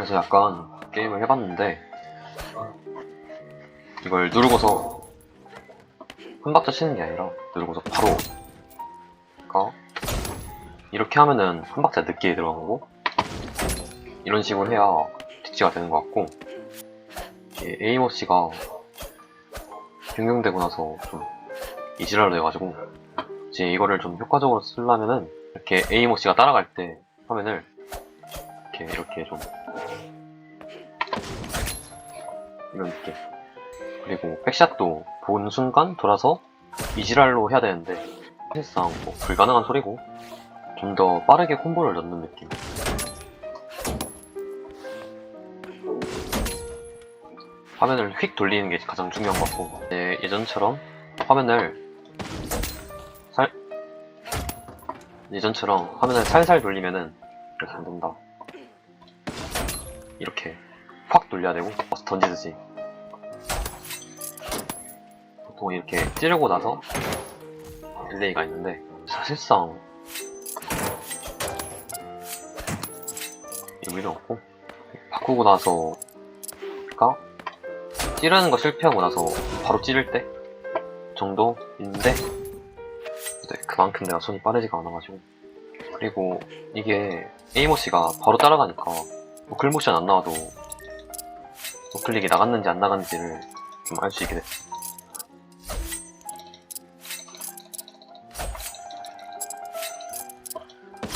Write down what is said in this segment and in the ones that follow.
그래서 약간 게임을 해봤는데 이걸 누르고서 한 박자 치는 게 아니라 누르고서 바로 그러니까 이렇게 하면은 한 박자 늦게 들어가고 이런 식으로 해야 뒷지가 되는 것 같고 에이머씨가 변경되고 나서 좀 이지랄로 돼가지고 이제 이거를 좀 효과적으로 쓰려면은 이렇게 에이머씨가 따라갈 때 화면을 이렇게 이렇게 좀. 이런 느낌 그리고 백샷도 본 순간 돌아서 이지랄로 해야 되는데 사실상 뭐 불가능한 소리고 좀 더 빠르게 콤보를 넣는 느낌. 화면을 휙 돌리는 게 가장 중요한 것 같고 네, 예전처럼 화면을 살 예전처럼 화면을 살살 돌리면은 안 된다 이렇게 확 돌려야 되고 버스 던지듯이. 보통 이렇게 찌르고 나서 딜레이가 있는데 사실상 의미는 없고 바꾸고 나서 가 찌르는 거 실패하고 나서 바로 찌를 때 정도인데 네, 그만큼 내가 손이 빠르지가 않아가지고. 그리고 이게 에이머씨가 바로 따라가니까 뭐 글모션 안 나와도 클릭이 나갔는지 안 나갔는지를 좀 알 수 있게 됐어.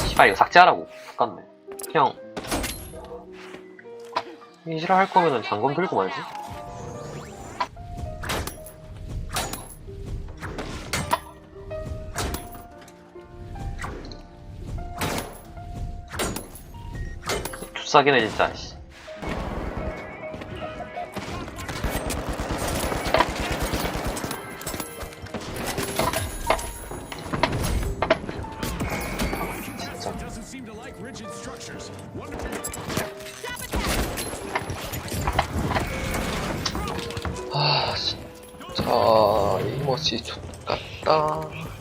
씨발 이거 삭제하라고. 똑같네. 그냥 이지랄 할 거면은 장검 들고 말지 줍싸기네 진짜 씨. 아, 진짜, 이머지 좋같다